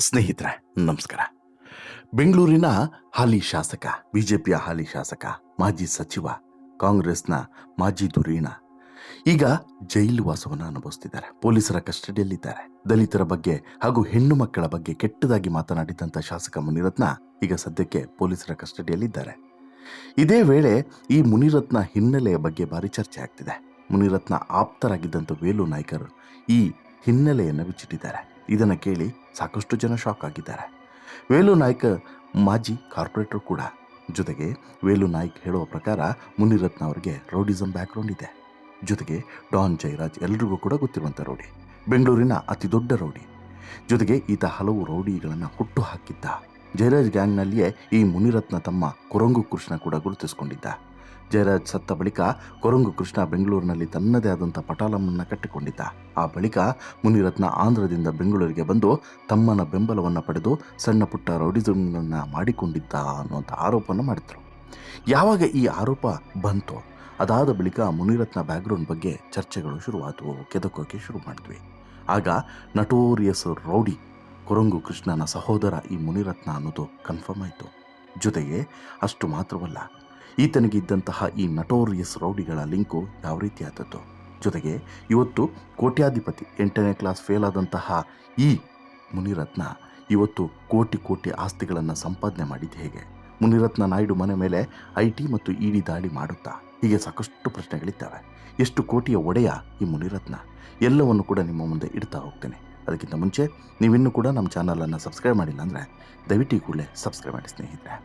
ಸ್ನೇಹಿತರೆ, ನಮಸ್ಕಾರ. ಬೆಂಗಳೂರಿನ ಹಾಲಿ ಶಾಸಕ, ಬಿಜೆಪಿಯ ಹಾಲಿ ಶಾಸಕ, ಮಾಜಿ ಸಚಿವ, ಕಾಂಗ್ರೆಸ್ನ ಮಾಜಿ ಧುರೀಣ ಈಗ ಜೈಲು ವಾಸವನ್ನು ಅನುಭವಿಸ್ತಿದ್ದಾರೆ. ಪೊಲೀಸರ ಕಸ್ಟಡಿಯಲ್ಲಿದ್ದಾರೆ. ದಲಿತರ ಬಗ್ಗೆ ಹಾಗೂ ಹೆಣ್ಣು ಮಕ್ಕಳ ಬಗ್ಗೆ ಕೆಟ್ಟದಾಗಿ ಮಾತನಾಡಿದಂಥ ಶಾಸಕ ಮುನಿರತ್ನ ಈಗ ಸದ್ಯಕ್ಕೆ ಪೊಲೀಸರ ಕಸ್ಟಡಿಯಲ್ಲಿದ್ದಾರೆ. ಇದೇ ವೇಳೆ ಈ ಮುನಿರತ್ನ ಹಿನ್ನೆಲೆಯ ಬಗ್ಗೆ ಭಾರಿ ಚರ್ಚೆ ಆಗ್ತಿದೆ. ಮುನಿರತ್ನ ಆಪ್ತರಾಗಿದ್ದಂಥ ವೇಲು ನಾಯ್ಕರು ಈ ಹಿನ್ನೆಲೆಯನ್ನು ಬಿಚ್ಚಿಟ್ಟಿದ್ದಾರೆ ಇದನ್ನು ಕೇಳಿ ಸಾಕಷ್ಟು ಜನ ಶಾಕ್ ಆಗಿದ್ದಾರೆ. ವೇಲು ನಾಯ್ಕ, ಮಾಜಿ ಕಾರ್ಪೊರೇಟರ್ ಕೂಡ. ಜೊತೆಗೆ ವೇಲು ನಾಯ್ಕ್ ಹೇಳುವ ಪ್ರಕಾರ ಮುನಿರತ್ನ ಅವರಿಗೆ ರೌಡಿಸಮ್ ಬ್ಯಾಕ್ಗ್ರೌಂಡ್ ಇದೆ. ಜೊತೆಗೆ ಡಾನ್ ಜಯರಾಜ್ ಎಲ್ರಿಗೂ ಕೂಡ ಗೊತ್ತಿರುವಂಥ ರೌಡಿ. ಬೆಂಗಳೂರಿನ ಅತಿ ದೊಡ್ಡ ರೌಡಿ. ಜೊತೆಗೆ ಈತ ಹಲವು ರೌಡಿಗಳನ್ನು ಹುಟ್ಟು ಹಾಕಿದ್ದ. ಜಯರಾಜ್ ಗ್ಯಾಂಗ್ನಲ್ಲಿಯೇ ಈ ಮುನಿರತ್ನ ತಮ್ಮ ಕೊರಂಗು ಕೃಷ್ಣ ಕೂಡ ಗುರುತಿಸಿಕೊಂಡಿದ್ದ. ಜಯರಾಜ್ ಸತ್ತ ಬಳಿಕ ಕೊರಂಗು ಕೃಷ್ಣ ಬೆಂಗಳೂರಿನಲ್ಲಿ ತನ್ನದೇ ಆದಂಥ ಪಟಾಲಮ್ಮನ್ನು ಕಟ್ಟಿಕೊಂಡಿದ್ದ. ಆ ಬಳಿಕ ಮುನಿರತ್ನ ಆಂಧ್ರದಿಂದ ಬೆಂಗಳೂರಿಗೆ ಬಂದು ತಮ್ಮನ ಬೆಂಬಲವನ್ನು ಪಡೆದು ಸಣ್ಣ ಪುಟ್ಟ ರೌಡಿಸಮ್ಗಳನ್ನು ಮಾಡಿಕೊಂಡಿದ್ದ ಅನ್ನುವಂಥ ಆರೋಪವನ್ನು ಮಾಡಿದ್ರು. ಯಾವಾಗ ಈ ಆರೋಪ ಬಂತು, ಅದಾದ ಬಳಿಕ ಮುನಿರತ್ನ ಬ್ಯಾಕ್ಗ್ರೌಂಡ್ ಬಗ್ಗೆ ಚರ್ಚೆಗಳು ಶುರುವಾದವು ಕೆದಕೋಕೆ ಶುರು ಮಾಡಿದ್ವಿ. ಆಗ ನಟೋರಿಯಸ್ ರೌಡಿ ಕೊರಂಗು ಕೃಷ್ಣನ ಸಹೋದರ ಈ ಮುನಿರತ್ನ ಅನ್ನೋದು ಕನ್ಫರ್ಮ್ ಆಯಿತು. ಜೊತೆಗೆ ಅಷ್ಟು ಮಾತ್ರವಲ್ಲ, ಈತನಿಗಿದ್ದಂತಹ ಈ ನಟೋರಿಯಸ್ ರೌಡಿಗಳ ಲಿಂಕು ಯಾವ ರೀತಿ ಆದದ್ದು? ಜೊತೆಗೆ ಇವತ್ತು ಕೋಟ್ಯಾಧಿಪತಿ ಎಂಟನೇ ಕ್ಲಾಸ್ ಫೇಲ್ ಆದಂತಹ ಈ ಮುನಿರತ್ನ ಇವತ್ತು ಕೋಟಿ ಕೋಟಿ ಆಸ್ತಿಗಳನ್ನು ಸಂಪಾದನೆ ಮಾಡಿದ್ದು ಹೇಗೆ? ಮುನಿರತ್ನ ನಾಯ್ಡು ಮನೆ ಮೇಲೆ ಐ ಟಿ ಮತ್ತು ಇ ಡಿ ದಾಳಿ ಮಾಡುತ್ತಾ? ಹೀಗೆ ಸಾಕಷ್ಟು ಪ್ರಶ್ನೆಗಳಿದ್ದಾವೆ. ಎಷ್ಟು ಕೋಟಿಯ ಒಡೆಯ ಈ ಮುನಿರತ್ನ? ಎಲ್ಲವನ್ನು ಕೂಡ ನಿಮ್ಮ ಮುಂದೆ ಇಡ್ತಾ ಹೋಗ್ತೇನೆ. ಅದಕ್ಕಿಂತ ಮುಂಚೆ ನೀವಿನ್ನೂ ಕೂಡ ನಮ್ಮ ಚಾನಲನ್ನು ಸಬ್ಸ್ಕ್ರೈಬ್ ಮಾಡಿಲ್ಲ ಅಂದರೆ ದಯವಿಟ್ಟು ಕೂಡಲೇ ಸಬ್ಸ್ಕ್ರೈಬ್ ಮಾಡಿ ಸ್ನೇಹಿತರೆ.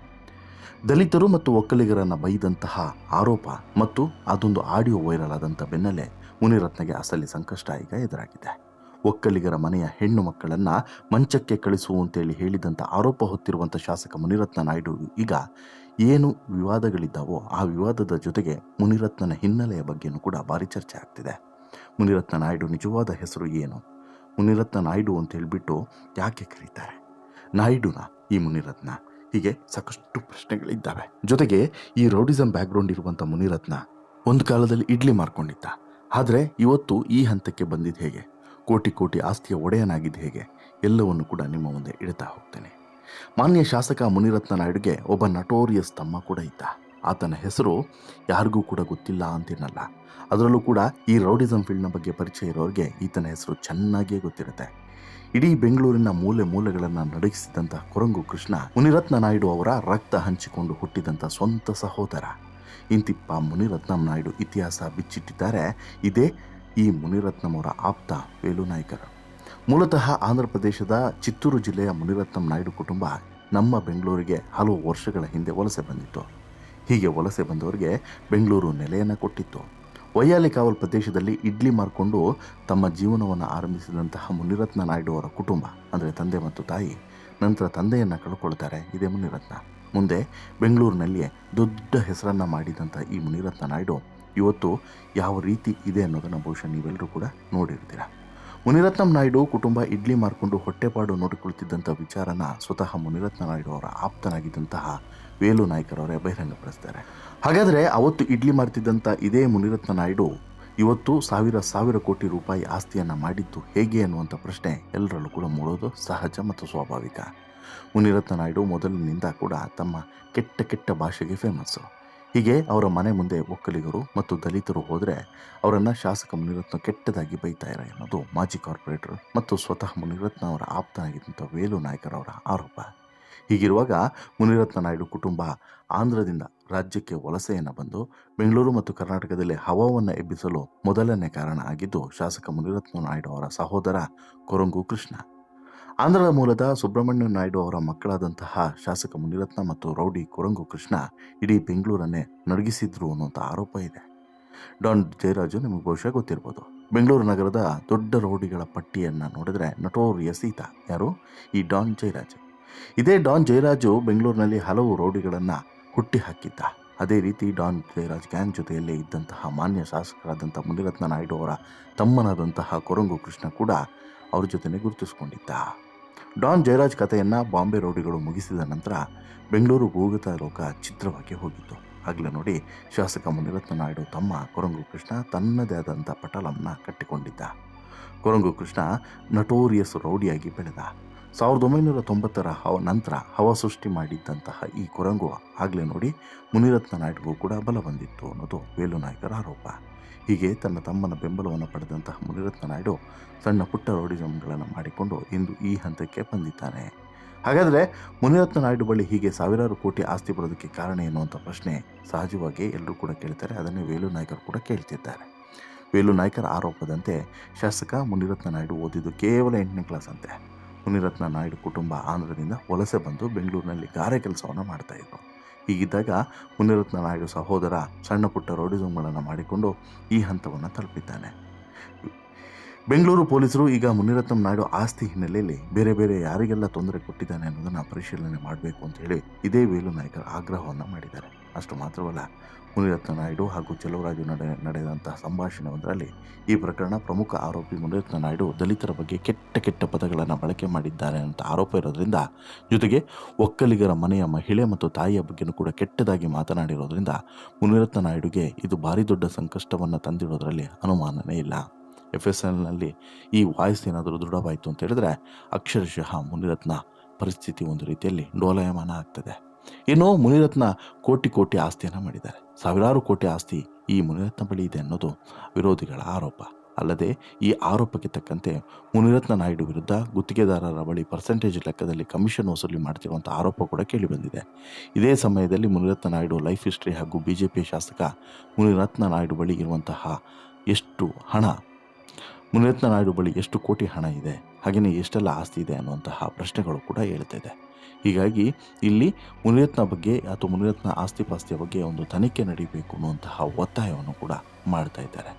ದಲಿತರು ಮತ್ತು ಒಕ್ಕಲಿಗರನ್ನು ಬೈದಂತಹ ಆರೋಪ ಮತ್ತು ಅದೊಂದು ಆಡಿಯೋ ವೈರಲ್ ಆದಂಥ ಬೆನ್ನಲ್ಲೇ ಮುನಿರತ್ನಗೆ ಅಸಲಿ ಸಂಕಷ್ಟ ಈಗ ಎದುರಾಗಿದೆ. ಒಕ್ಕಲಿಗರ ಮನೆಯ ಹೆಣ್ಣು ಮಕ್ಕಳನ್ನು ಮಂಚಕ್ಕೆ ಕಳಿಸುವಂತೇಳಿ ಹೇಳಿದಂಥ ಆರೋಪ ಹೊತ್ತಿರುವಂಥ ಶಾಸಕ ಮುನಿರತ್ನ ನಾಯ್ಡು ಈಗ ಏನು ವಿವಾದಗಳಿದ್ದಾವೋ ಆ ವಿವಾದದ ಜೊತೆಗೆ ಮುನಿರತ್ನನ ಹಿನ್ನೆಲೆಯ ಬಗ್ಗೆಯೂ ಕೂಡ ಭಾರಿ ಚರ್ಚೆ ಆಗ್ತಿದೆ. ಮುನಿರತ್ನ ನಾಯ್ಡು ನಿಜವಾದ ಹೆಸರು ಏನು? ಮುನಿರತ್ನ ನಾಯ್ಡು ಅಂತ ಹೇಳಿಬಿಟ್ಟು ಯಾಕೆ ಕರೀತಾರೆ? ನಾಯ್ಡುನ ಈ ಮುನಿರತ್ನ ಹೀಗೆ ಸಾಕಷ್ಟು ಪ್ರಶ್ನೆಗಳಿದ್ದಾವೆ. ಜೊತೆಗೆ ಈ ರೌಡಿಸಮ್ ಬ್ಯಾಕ್ಗ್ರೌಂಡ್ ಇರುವಂಥ ಮುನಿರತ್ನ ಒಂದು ಕಾಲದಲ್ಲಿ ಇಡ್ಲಿ ಮಾರ್ಕೊಂಡಿದ್ದ. ಆದರೆ ಇವತ್ತು ಈ ಹಂತಕ್ಕೆ ಬಂದಿದ್ದು ಹೇಗೆ? ಕೋಟಿ ಕೋಟಿ ಆಸ್ತಿಯ ಒಡೆಯನಾಗಿದ್ದು ಹೇಗೆ? ಎಲ್ಲವನ್ನು ಕೂಡ ನಿಮ್ಮ ಮುಂದೆ ಇಡ್ತಾ ಹೋಗ್ತೇನೆ. ಮಾನ್ಯ ಶಾಸಕ ಮುನಿರತ್ನ ನಾಯ್ಡುಗೆ ಒಬ್ಬ ನಟೋರಿಯಸ್ ತಮ್ಮ ಕೂಡ ಇದ್ದ. ಆತನ ಹೆಸರು ಯಾರಿಗೂ ಕೂಡ ಗೊತ್ತಿಲ್ಲ ಅಂತೇನಲ್ಲ ಅದರಲ್ಲೂ ಕೂಡ ಈ ರೌಡಿಸಮ್ ಫೀಲ್ಡ್ನ ಬಗ್ಗೆ ಪರಿಚಯ ಇರೋರಿಗೆ ಈತನ ಹೆಸರು ಚೆನ್ನಾಗಿಯೇ ಗೊತ್ತಿರುತ್ತೆ. ಇಡೀ ಬೆಂಗಳೂರಿನ ಮೂಲೆ ಮೂಲೆಗಳನ್ನು ನಡಗಿಸಿದಂಥ ಕೊರಂಗು ಕೃಷ್ಣ, ಮುನಿರತ್ನ ನಾಯ್ಡು ಅವರ ರಕ್ತ ಹಂಚಿಕೊಂಡು ಹುಟ್ಟಿದಂಥ ಸ್ವಂತ ಸಹೋದರ. ಇಂತಿಪ್ಪ ಮುನಿರತ್ನಂ ನಾಯ್ಡು ಇತಿಹಾಸ ಬಿಚ್ಚಿಟ್ಟಿದ್ದಾರೆ. ಇದೇ ಈ ಮುನಿರತ್ನಂ ಅವರ ಆಪ್ತ ವೇಲು ನಾಯ್ಕರು. ಮೂಲತಃ ಆಂಧ್ರ ಪ್ರದೇಶದ ಚಿತ್ತೂರು ಜಿಲ್ಲೆಯ ಮುನಿರತ್ನಂ ನಾಯ್ಡು ಕುಟುಂಬ ನಮ್ಮ ಬೆಂಗಳೂರಿಗೆ ಹಲವು ವರ್ಷಗಳ ಹಿಂದೆ ವಲಸೆ ಬಂದಿತ್ತು. ಹೀಗೆ ವಲಸೆ ಬಂದವರಿಗೆ ಬೆಂಗಳೂರು ನೆಲೆಯನ್ನು ಕೊಟ್ಟಿತ್ತು. ವೈಯಾಲಿಕಾವಲ್ ಪ್ರದೇಶದಲ್ಲಿ ಇಡ್ಲಿ ಮಾರ್ಕೊಂಡು ತಮ್ಮ ಜೀವನವನ್ನು ಆರಂಭಿಸಿದಂತಹ ಮುನಿರತ್ನ ನಾಯ್ಡು ಅವರ ಕುಟುಂಬ, ಅಂದರೆ ತಂದೆ ಮತ್ತು ತಾಯಿ, ನಂತರ ತಂದೆಯನ್ನು ಕಳ್ಕೊಳ್ತಾರೆ ಇದೇ ಮುನಿರತ್ನ. ಮುಂದೆ ಬೆಂಗಳೂರಿನಲ್ಲಿಯೇ ದೊಡ್ಡ ಹೆಸರನ್ನು ಮಾಡಿದಂಥ ಈ ಮುನಿರತ್ನ ನಾಯ್ಡು, ಇವತ್ತು ಯಾವ ರೀತಿ ಇದೆ ಅನ್ನೋದನ್ನು ಬಹುಶಃ ನೀವೆಲ್ಲರೂ ಕೂಡ ನೋಡಿರ್ತೀರ. ಮುನಿರತ್ನಂ ನಾಯ್ಡು ಕುಟುಂಬ ಇಡ್ಲಿ ಮಾರ್ಕೊಂಡು ಹೊಟ್ಟೆಪಾಡು ನೋಡಿಕೊಳ್ತಿದ್ದಂಥ ವಿಚಾರನ ಸ್ವತಃ ಮುನಿರತ್ನ ನಾಯ್ಡು ಅವರ ಆಪ್ತನಾಗಿದ್ದಂತಹ ವೇಲು ನಾಯ್ಕರವರೇ ಬಹಿರಂಗಪಡಿಸ್ತಾರೆ. ಹಾಗಾದರೆ ಅವತ್ತು ಇಡ್ಲಿ ಮಾರ್ತಿದ್ದಂಥ ಇದೇ ಮುನಿರತ್ನ ನಾಯ್ಡು ಇವತ್ತು ಸಾವಿರ ಸಾವಿರ ಕೋಟಿ ರೂಪಾಯಿ ಆಸ್ತಿಯನ್ನು ಮಾಡಿದ್ದು ಹೇಗೆ ಅನ್ನುವಂಥ ಪ್ರಶ್ನೆ ಎಲ್ಲರಲ್ಲೂ ಕೂಡ ಮೂಡೋದು ಸಹಜ ಮತ್ತು ಸ್ವಾಭಾವಿಕ. ಮುನಿರತ್ನ ನಾಯ್ಡು ಮೊದಲಿನಿಂದ ಕೂಡ ತಮ್ಮ ಕೆಟ್ಟ ಕೆಟ್ಟ ಭಾಷೆಗೆ ಫೇಮಸ್ಸು ಹೀಗೆ ಅವರ ಮನೆ ಮುಂದೆ ಒಕ್ಕಲಿಗರು ಮತ್ತು ದಲಿತರು ಹೋದರೆ ಅವರನ್ನು ಶಾಸಕ ಮುನಿರತ್ನ ಕೆಟ್ಟದಾಗಿ ಬೈತಾರೆ ಅನ್ನೋದು ಮಾಜಿ ಕಾರ್ಪೊರೇಟರ್ ಮತ್ತು ಸ್ವತಃ ಮುನಿರತ್ನ ಅವರ ಆಪ್ತನಾಗಿದ್ದಂಥ ವೇಲು ನಾಯ್ಕರವರ ಆರೋಪ. ಹೀಗಿರುವಾಗ ಮುನಿರತ್ನ ನಾಯ್ಡು ಕುಟುಂಬ ಆಂಧ್ರದಿಂದ ರಾಜ್ಯಕ್ಕೆ ವಲಸೆಯನ್ನು ಬಂದು ಬೆಂಗಳೂರು ಮತ್ತು ಕರ್ನಾಟಕದಲ್ಲಿ ಹವಾವನ್ನು ಎಬ್ಬಿಸಲು ಮೊದಲನೇ ಕಾರಣ ಆಗಿದ್ದು ಶಾಸಕ ಮುನಿರತ್ನ ನಾಯ್ಡು ಅವರ ಸಹೋದರ ಕೊರಂಗು ಕೃಷ್ಣ. ಆಂಧ್ರದ ಮೂಲದ ಸುಬ್ರಹ್ಮಣ್ಯ ನಾಯ್ಡು ಅವರ ಮಕ್ಕಳಾದಂತಹ ಶಾಸಕ ಮುನಿರತ್ನ ಮತ್ತು ರೌಡಿ ಕೊರಂಗು ಕೃಷ್ಣ ಇಡೀ ಬೆಂಗಳೂರನ್ನೇ ನಡಗಿಸಿದ್ರು ಅನ್ನುವಂಥ ಆರೋಪ ಇದೆ. ಡಾನ್ ಜಯರಾಜು ನಿಮಗೆ ಬಹುಶಃ ಗೊತ್ತಿರ್ಬೋದು. ಬೆಂಗಳೂರು ನಗರದ ದೊಡ್ಡ ರೌಡಿಗಳ ಪಟ್ಟಿಯನ್ನು ನೋಡಿದ್ರೆ ನಟೋರಿಯಸ್ ಈತ ಯಾರು? ಈ ಡಾನ್ ಜಯರಾಜ್. ಇದೇ ಡಾನ್ ಜಯರಾಜು ಬೆಂಗಳೂರಿನಲ್ಲಿ ಹಲವು ರೌಡಿಗಳನ್ನು ಹುಟ್ಟಿ ಹಾಕಿದ್ದ. ಅದೇ ರೀತಿ ಡಾನ್ ಜಯರಾಜ್ ಗ್ಯಾಂಗ್ ಜೊತೆಯಲ್ಲೇ ಇದ್ದಂತಹ ಮಾನ್ಯ ಶಾಸಕರಾದಂಥ ಮುನಿರತ್ನ ನಾಯ್ಡು ಅವರ ತಮ್ಮನಾದಂತಹ ಕೊರಂಗು ಕೃಷ್ಣ ಕೂಡ ಅವ್ರ ಜೊತೆನೇ ಗುರುತಿಸ್ಕೊಂಡಿದ್ದ. ಡಾನ್ ಜಯರಾಜ್ ಕಥೆಯನ್ನು ಬಾಂಬೆ ರೌಡಿಗಳು ಮುಗಿಸಿದ ನಂತರ ಬೆಂಗಳೂರು ಭೂಗತ ಲೋಕ ಚಿತ್ರವಾಗಿ ಹೋಗಿತ್ತು. ಆಗಲೇ ನೋಡಿ, ಶಾಸಕ ಮುನಿರತ್ನ ನಾಯ್ಡು ತಮ್ಮ ಕೊರಂಗು ಕೃಷ್ಣ ತನ್ನದೇ ಆದಂಥ ಪಟಲವನ್ನು ಕಟ್ಟಿಕೊಂಡಿದ್ದ. ಕೊರಂಗು ಕೃಷ್ಣ ನಟೋರಿಯಸ್ ರೌಡಿಯಾಗಿ ಬೆಳೆದ. ಸಾವಿರದ ಒಂಬೈನೂರ ತೊಂಬತ್ತರ ಹವ ನಂತರ ಹವ ಸೃಷ್ಟಿ ಮಾಡಿದ್ದಂತಹ ಈ ಕೊರಂಗು ಆಗಲೇ ನೋಡಿ ಮುನಿರತ್ನ ನಾಯ್ಡುಗೂ ಕೂಡ ಬಲ ಬಂದಿತ್ತು ಅನ್ನೋದು ವೇಲು ನಾಯ್ಕರ ಆರೋಪ. ಹೀಗೆ ತನ್ನ ತಮ್ಮನ ಬೆಂಬಲವನ್ನು ಪಡೆದಂತಹ ಮುನಿರತ್ನ ನಾಯ್ಡು ಸಣ್ಣ ಪುಟ್ಟ ರೌಡಿಸಮ್ಗಳನ್ನು ಮಾಡಿಕೊಂಡು ಇಂದು ಈ ಹಂತಕ್ಕೆ ಬಂದಿದ್ದಾನೆ. ಹಾಗಾದರೆ ಮುನಿರತ್ನ ನಾಯ್ಡು ಬಳಿ ಹೀಗೆ ಸಾವಿರಾರು ಕೋಟಿ ಆಸ್ತಿ ಬರೋದಕ್ಕೆ ಕಾರಣ ಏನು ಅಂತ ಪ್ರಶ್ನೆ ಸಹಜವಾಗಿ ಎಲ್ಲರೂ ಕೂಡ ಕೇಳ್ತಾರೆ. ಅದನ್ನೇ ವೇಲು ನಾಯ್ಕರು ಕೂಡ ಕೇಳ್ತಿದ್ದಾರೆ. ವೇಲು ನಾಯ್ಕರ ಆರೋಪದಂತೆ ಶಾಸಕ ಮುನಿರತ್ನ ನಾಯ್ಡು ಓದಿದ್ದು ಕೇವಲ ಎಂಟನೇ ಕ್ಲಾಸ್ ಅಂತೆ. ಮುನಿರತ್ನ ನಾಯ್ಡು ಕುಟುಂಬ ಆಂಧ್ರದಿಂದ ವಲಸೆ ಬಂದು ಬೆಂಗಳೂರಿನಲ್ಲಿ ಗಾರೆ ಕೆಲಸವನ್ನು ಮಾಡ್ತಾ ಇದ್ರು. ಹೀಗಿದ್ದಾಗ ಮುನಿರತ್ನ ನಾಯ್ಡು ಸಹೋದರ ಸಣ್ಣ ಪುಟ್ಟ ರೋಡಿಸಮ್ಗಳನ್ನು ಮಾಡಿಕೊಂಡು ಈ ಹಂತವನ್ನು ತಲುಪಿದ್ದಾನೆ. ಬೆಂಗಳೂರು ಪೊಲೀಸರು ಈಗ ಮುನಿರತ್ನಂ ನಾಯ್ಡು ಆಸ್ತಿ ಹಿನ್ನೆಲೆಯಲ್ಲಿ ಬೇರೆ ಬೇರೆ ಯಾರಿಗೆಲ್ಲ ತೊಂದರೆ ಕೊಟ್ಟಿದ್ದಾನೆ ಅನ್ನೋದನ್ನು ಪರಿಶೀಲನೆ ಮಾಡಬೇಕು ಅಂತ ಹೇಳಿ ಇದೇ ವೇಲು ನಾಯಕರ ಆಗ್ರಹವನ್ನು ಮಾಡಿದ್ದಾರೆ. ಅಷ್ಟು ಮಾತ್ರವಲ್ಲ, ಮುನಿರತ್ನ ನಾಯ್ಡು ಹಾಗೂ ಚೆಲುವರಾಜು ನಡೆ ನಡೆದಂತಹ ಸಂಭಾಷಣೆಯೊಂದರಲ್ಲಿ ಈ ಪ್ರಕರಣ ಪ್ರಮುಖ ಆರೋಪಿ ಮುನಿರತ್ನ ನಾಯ್ಡು ದಲಿತರ ಬಗ್ಗೆ ಕೆಟ್ಟ ಕೆಟ್ಟ ಪದಗಳನ್ನು ಬಳಕೆ ಮಾಡಿದ್ದಾರೆ ಅಂತ ಆರೋಪ ಇರೋದ್ರಿಂದ, ಜೊತೆಗೆ ಒಕ್ಕಲಿಗರ ಮನೆಯ ಮಹಿಳೆ ಮತ್ತು ತಾಯಿಯ ಬಗ್ಗೆನೂ ಕೂಡ ಕೆಟ್ಟದಾಗಿ ಮಾತನಾಡಿರೋದ್ರಿಂದ ಮುನಿರತ್ನ ನಾಯ್ಡುಗೆ ಇದು ಭಾರಿ ದೊಡ್ಡ ಸಂಕಷ್ಟವನ್ನು ತಂದಿರೋದರಲ್ಲಿ ಅನುಮಾನನೇ ಇಲ್ಲ. ಎಫ್ ಎಸ್ ಎಲ್ನಲ್ಲಿ ಈ ವಾಯ್ಸ್ ಏನಾದರೂ ದೃಢವಾಯಿತು ಅಂತ ಹೇಳಿದ್ರೆ ಅಕ್ಷರಶಃ ಮುನಿರತ್ನ ಪರಿಸ್ಥಿತಿ ಒಂದು ರೀತಿಯಲ್ಲಿ ಡೋಲಾಯಮಾನ ಆಗ್ತದೆ. ಇನ್ನು ಮುನಿರತ್ನ ಕೋಟಿ ಕೋಟಿ ಆಸ್ತಿಯನ್ನು ಮಾಡಿದ್ದಾರೆ. ಸಾವಿರಾರು ಕೋಟಿ ಆಸ್ತಿ ಈ ಮುನಿರತ್ನ ಬಳಿ ಇದೆ ಅನ್ನೋದು ವಿರೋಧಿಗಳ ಆರೋಪ. ಅಲ್ಲದೆ ಈ ಆರೋಪಕ್ಕೆ ತಕ್ಕಂತೆ ಮುನಿರತ್ನ ನಾಯ್ಡು ವಿರುದ್ಧ ಗುತ್ತಿಗೆದಾರರ ಬಳಿ ಪರ್ಸೆಂಟೇಜ್ ಲೆಕ್ಕದಲ್ಲಿ ಕಮಿಷನ್ ವಸೂಲಿ ಮಾಡ್ತಿರುವಂಥ ಆರೋಪ ಕೂಡ ಕೇಳಿಬಂದಿದೆ ಇದೇ ಸಮಯದಲ್ಲಿ ಮುನಿರತ್ನ ನಾಯ್ಡು ಲೈಫ್ ಹಿಸ್ಟ್ರಿ ಹಾಗೂ ಬಿ ಜೆ ಪಿ ಶಾಸಕ ಮುನಿರತ್ನ ನಾಯ್ಡು ಬಳಿ ಇರುವಂತಹ ಎಷ್ಟು ಹಣ ಮುನಿರತ್ನ ನಾಯ್ಡು ಬಳಿ ಎಷ್ಟು ಕೋಟಿ ಹಣ ಇದೆ ಹಾಗೆಯೇ ಎಷ್ಟೆಲ್ಲ ಆಸ್ತಿ ಇದೆ ಅನ್ನುವಂತಹ ಪ್ರಶ್ನೆಗಳು ಕೂಡ ಹೇಳ್ತಿದೆ ಹೀಗಾಗಿ ಇಲ್ಲಿ ಮುನಿರತ್ನ ಬಗ್ಗೆ ಅಥವಾ ಮುನಿರತ್ನ ಆಸ್ತಿ ಪಾಸ್ತಿಯ ಬಗ್ಗೆ ಒಂದು ತನಿಖೆ ನಡೀಬೇಕು ಅನ್ನುವಂತಹ ಒತ್ತಾಯವನ್ನು ಕೂಡ ಮಾಡ್ತಾ ಇದ್ದಾರೆ.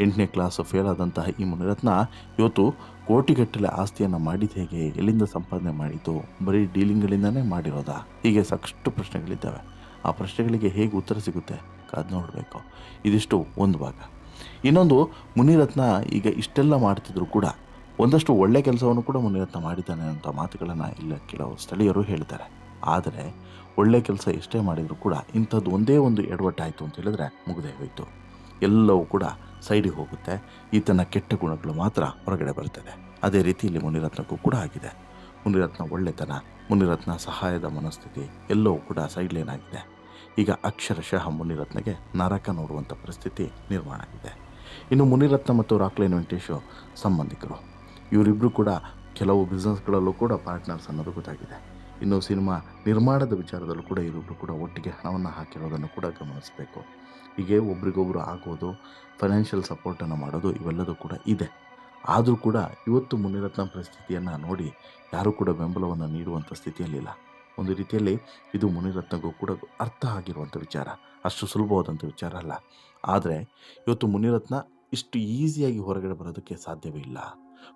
ಎಂಟನೇ ಕ್ಲಾಸ್ ಫೇಲ್ ಆದಂತಹ ಈ ಮುನಿರತ್ನ ಇವತ್ತು ಕೋಟಿಗಟ್ಟಲೆ ಆಸ್ತಿಯನ್ನು ಮಾಡಿದ ಹೇಗೆ, ಎಲ್ಲಿಂದ ಸಂಪಾದನೆ ಮಾಡಿತು ಬರೀ ಡೀಲಿಂಗ್ಗಳಿಂದನೇ ಮಾಡಿರೋದಾ? ಹೀಗೆ ಸಾಕಷ್ಟು ಪ್ರಶ್ನೆಗಳಿದ್ದಾವೆ. ಆ ಪ್ರಶ್ನೆಗಳಿಗೆ ಹೇಗೆ ಉತ್ತರ ಸಿಗುತ್ತೆ, ಕಾದು ನೋಡಬೇಕು. ಇದಿಷ್ಟು ಒಂದು ಭಾಗ. ಇನ್ನೊಂದು ಮುನಿರತ್ನ ಈಗ ಇಷ್ಟೆಲ್ಲ ಮಾಡ್ತಿದ್ರು ಕೂಡ ಒಂದಷ್ಟು ಒಳ್ಳೆ ಕೆಲಸವನ್ನು ಕೂಡ ಮುನಿರತ್ನ ಮಾಡಿದ್ದಾನೆ ಅಂತ ಮಾತುಗಳನ್ನು ಇಲ್ಲ ಕೆಲವು ಸ್ಥಳೀಯರು ಹೇಳ್ತಾರೆ. ಆದರೆ ಒಳ್ಳೆ ಕೆಲಸ ಎಷ್ಟೇ ಮಾಡಿದರೂ ಕೂಡ ಇಂಥದ್ದು ಒಂದೇ ಒಂದು ಎಡವಟ್ಟಾಯಿತು ಅಂತ ಹೇಳಿದ್ರೆ ಮುಗಿದೇ ಹೋಯಿತು. ಎಲ್ಲವೂ ಕೂಡ ಸೈಡಿಗೆ ಹೋಗುತ್ತೆ. ಈತನ ಕೆಟ್ಟ ಗುಣಗಳು ಮಾತ್ರ ಹೊರಗಡೆ ಬರ್ತದೆ. ಅದೇ ರೀತಿ ಇಲ್ಲಿ ಮುನಿರತ್ನಕ್ಕೂ ಕೂಡ ಆಗಿದೆ. ಮುನಿರತ್ನ ಒಳ್ಳೆತನ, ಮುನಿರತ್ನ ಸಹಾಯದ ಮನಸ್ಥಿತಿ ಎಲ್ಲವೂ ಕೂಡ ಸೈಡ್ ಲೈನ್ ಆಗಿದೆ. ಈಗ ಅಕ್ಷರಶಃ ಮುನಿರತ್ನಗೆ ನರಕ ನೋಡುವಂಥ ಪರಿಸ್ಥಿತಿ ನಿರ್ಮಾಣ ಆಗಿದೆ. ಇನ್ನು ಮುನಿರತ್ನ ಮತ್ತು ರಾಕ್ಲೈನ್ ವೆಂಕಟೇಶು ಸಂಬಂಧಿಕರು ಇವರಿಬ್ಬರು ಕೂಡ ಕೆಲವು ಬಿಸ್ನೆಸ್ಗಳಲ್ಲೂ ಕೂಡ ಪಾರ್ಟ್ನರ್ಸ್ ಅನ್ನೋದು ಗೊತ್ತಾಗಿದೆ. ಇನ್ನು ಸಿನಿಮಾ ನಿರ್ಮಾಣದ ವಿಚಾರದಲ್ಲೂ ಕೂಡ ಇವರಿಬ್ಬರು ಕೂಡ ಒಟ್ಟಿಗೆ ಹಣವನ್ನು ಹಾಕಿರೋದನ್ನು ಕೂಡ ಗಮನಿಸಬೇಕು. ಹೀಗೆ ಒಬ್ರಿಗೊಬ್ಬರು ಆಗೋದು ಫೈನಾನ್ಷಿಯಲ್ ಸಪೋರ್ಟನ್ನು ಮಾಡೋದು ಇವೆಲ್ಲದೂ ಕೂಡ ಇದೆ. ಆದರೂ ಕೂಡ ಇವತ್ತು ಮುನಿರತ್ನ ಪರಿಸ್ಥಿತಿಯನ್ನು ನೋಡಿ ಯಾರೂ ಕೂಡ ಬೆಂಬಲವನ್ನು ನೀಡುವಂಥ ಸ್ಥಿತಿಯಲ್ಲಿಲ್ಲ. ಒಂದು ರೀತಿಯಲ್ಲಿ ಇದು ಮುನಿರತ್ನಗೂ ಕೂಡ ಅರ್ಥ ಆಗಿರುವಂಥ ವಿಚಾರ. ಅಷ್ಟು ಸುಲಭವಾದಂಥ ವಿಚಾರ ಅಲ್ಲ. ಆದರೆ ಇವತ್ತು ಮುನಿರತ್ನ ಇಷ್ಟು ಈಸಿಯಾಗಿ ಹೊರಗಡೆ ಬರೋದಕ್ಕೆ ಸಾಧ್ಯವೇ ಇಲ್ಲ.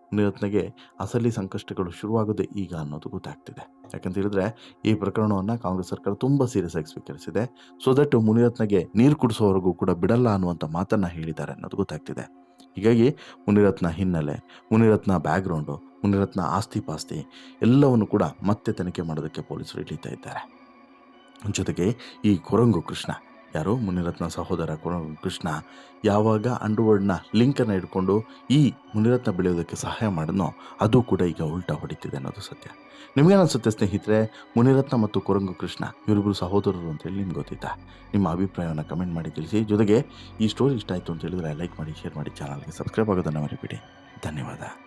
ಮುನಿರತ್ನಗೆ ಅಸಲಿ ಸಂಕಷ್ಟಗಳು ಶುರುವಾಗೋದೇ ಈಗ ಅನ್ನೋದು ಗೊತ್ತಾಗ್ತಿದೆ. ಯಾಕಂತ ಹೇಳಿದ್ರೆ ಈ ಪ್ರಕರಣವನ್ನು ಕಾಂಗ್ರೆಸ್ ಸರ್ಕಾರ ತುಂಬ ಸೀರಿಯಸ್ ಆಗಿ ಸ್ವೀಕರಿಸಿದೆ. ಸೊ ದಟ್ ಮುನಿರತ್ನಗೆ ನೀರು ಕುಡಿಸೋವರೆಗೂ ಕೂಡ ಬಿಡಲ್ಲ ಅನ್ನುವಂಥ ಮಾತನ್ನು ಹೇಳಿದ್ದಾರೆ ಅನ್ನೋದು ಗೊತ್ತಾಗ್ತಿದೆ. ಹೀಗಾಗಿ ಮುನಿರತ್ನ ಹಿನ್ನೆಲೆ, ಮುನಿರತ್ನ ಬ್ಯಾಕ್ಗ್ರೌಂಡು ಮುನಿರತ್ನ ಆಸ್ತಿ ಪಾಸ್ತಿ ಎಲ್ಲವನ್ನು ಕೂಡ ಮತ್ತೆ ತನಿಖೆ ಮಾಡೋದಕ್ಕೆ ಪೊಲೀಸರು ಇಳಿತಾ ಇದ್ದಾರೆ. ಜೊತೆಗೆ ಈ ಕೊರಂಗು ಕೃಷ್ಣ ಯಾರು? ಮುನಿರತ್ನ ಸಹೋದರ ಕೃಷ್ಣ. ಯಾವಾಗ ಅಂಡರ್ವರ್ಡ್ನ ಲಿಂಕನ್ನು ಇಟ್ಕೊಂಡು ಈ ಮುನಿರತ್ನ ಬೆಳೆಯೋದಕ್ಕೆ ಸಹಾಯ ಮಾಡಿದ್ನೋ ಅದು ಕೂಡ ಈಗ ಉಲ್ಟಾ ಹೊಡಿತಿದೆ ಅನ್ನೋದು ಸತ್ಯ. ನಿಮಗೇನಿಸುತ್ತೆ ಸ್ನೇಹಿತರೆ? ಮುನಿರತ್ನ ಮತ್ತು ಕೊರಂಗು ಕೃಷ್ಣ ಇವರಿಬ್ಬರು ಸಹೋದರರು ಅಂತೇಳಿ ನಿಮ್ಗೆ ಗೊತ್ತಿತ್ತಾ? ನಿಮ್ಮ ಅಭಿಪ್ರಾಯವನ್ನು ಕಮೆಂಟ್ ಮಾಡಿ ತಿಳಿಸಿ. ಜೊತೆಗೆ ಈ ಸ್ಟೋರಿ ಇಷ್ಟ ಆಯಿತು ಅಂತ ಹೇಳಿದ್ರೆ ಲೈಕ್ ಮಾಡಿ, ಶೇರ್ ಮಾಡಿ, ಚಾನಲ್ಗೆ ಸಬ್ಸ್ಕ್ರೈಬ್ ಆಗೋದನ್ನು ಮರಿಬೇಡಿ. ಧನ್ಯವಾದ.